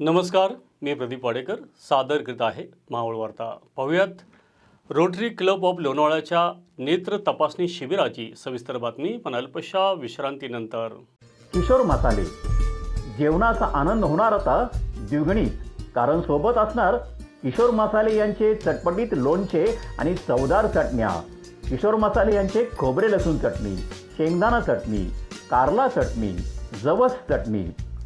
नमस्कार मी प्रदीप वाडेकर सादर करीत आहे मावळ वार्ता. पाहूयात रोटरी क्लब ऑफ लोणावळ्याच्या नेत्र तपासणी शिबिराची सविस्तर बातमी पण अल्पशा विश्रांतीनंतर. किशोर मसाले जेवणाचा आनंद होणार आता द्विगणी कारण सोबत असणार किशोर मसाले यांचे चटपटीत लोणचे आणि चवदार चटण्या. किशोर मसाले यांचे खोबरे लसूण चटणी शेंगदाणा चटणी कारला चटणी जवस चटणी.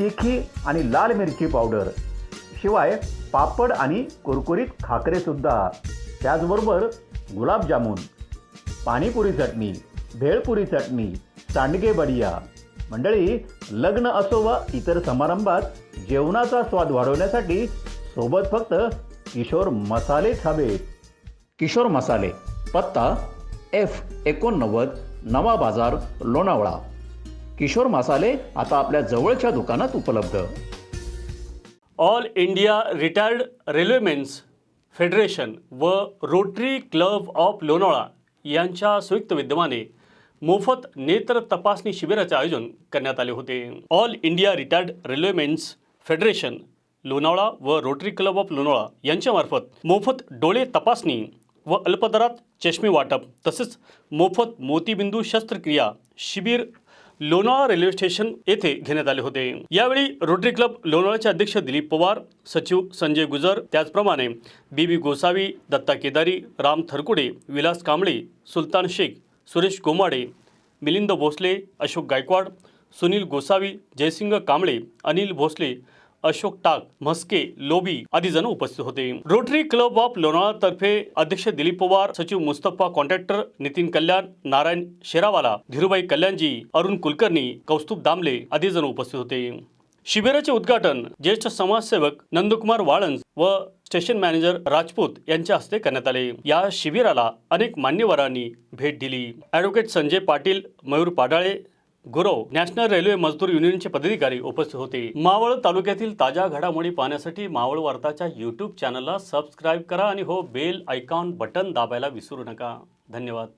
तिखी आणि लाल मिरची पावडर. शिवाय पापड आणि कुरकुरीत खाकरेसुद्धा त्याचबरोबर गुलाबजामुन पाणीपुरी चटणी भेळपुरी चटणी सांडगे बडिया. मंडळी लग्न असो वा इतर समारंभात जेवणाचा स्वाद वाढवण्यासाठी सोबत फक्त किशोर मसालेच हवेत. किशोर मसाले पत्ता एफ एकोणनव्वद नवा बाजार लोणावळा. किशोर मसाले आता आपल्या जवळच्या दुकानात उपलब्ध. All India retired railwaymen's federation व रोटरी क्लब ऑफ लोणावळा यांच्या संयुक्त विद्यमाने मोफत नेत्र तपासणी शिबिराचे आयोजन करण्यात आले होते. All India retired railwaymen's federation Lonavala व रोटरी क्लब ऑफ लोणावळा यांच्यामार्फत मोफत डोळे तपासणी व अल्पदरात चष्मे वाटप तसेच मोफत मोतीबिंदू शस्त्रक्रिया शिबिर लोणावळा रेल्वे स्टेशन येथे घेण्यात आले होते. यावेळी रोटरी क्लब लोणावळ्याचे अध्यक्ष दिलीप पवार सचिव संजय गुजर त्याचप्रमाणे बी बी गोसावी दत्ता केदारी राम थरकुडे विलास कांबळे सुलतान शेख सुरेश गोमाडे मिलिंद भोसले अशोक गायकवाड सुनील गोसावी जयसिंग कांबळे अनिल भोसले अशोक टाक म्हस्के लोबी आदी जण उपस्थित होते. रोटरी क्लब ऑफ लोणावळा तर्फे अध्यक्ष दिलीप पवार सचिव मुस्तफा कॉन्ट्रॅक्टर नितीन कल्याण नारायण शेरावाला धीरूभाई कल्याणजी अरुण कुलकर्णी कौस्तुभ दामले आदी जण उपस्थित होते. शिबिराचे उद्घाटन ज्येष्ठ समाजसेवक नंदकुमार वाळंज व स्टेशन मॅनेजर राजपूत यांच्या हस्ते करण्यात आले. या शिबिराला अनेक मान्यवरांनी भेट दिली. Advocate Sanjay Patil Mayur Padale Gurav national railway मजदूर युनियनचे पदाधिकारी उपस्थित होते. मावळ तालुक्यातील ताज्या घडामोडी पाहण्यासाठी मावळ वार्ताच्या यूट्यूब चॅनलला सबस्क्राईब करा आणि हो बेल आयकॉन बटन दाबायला विसरू नका. धन्यवाद.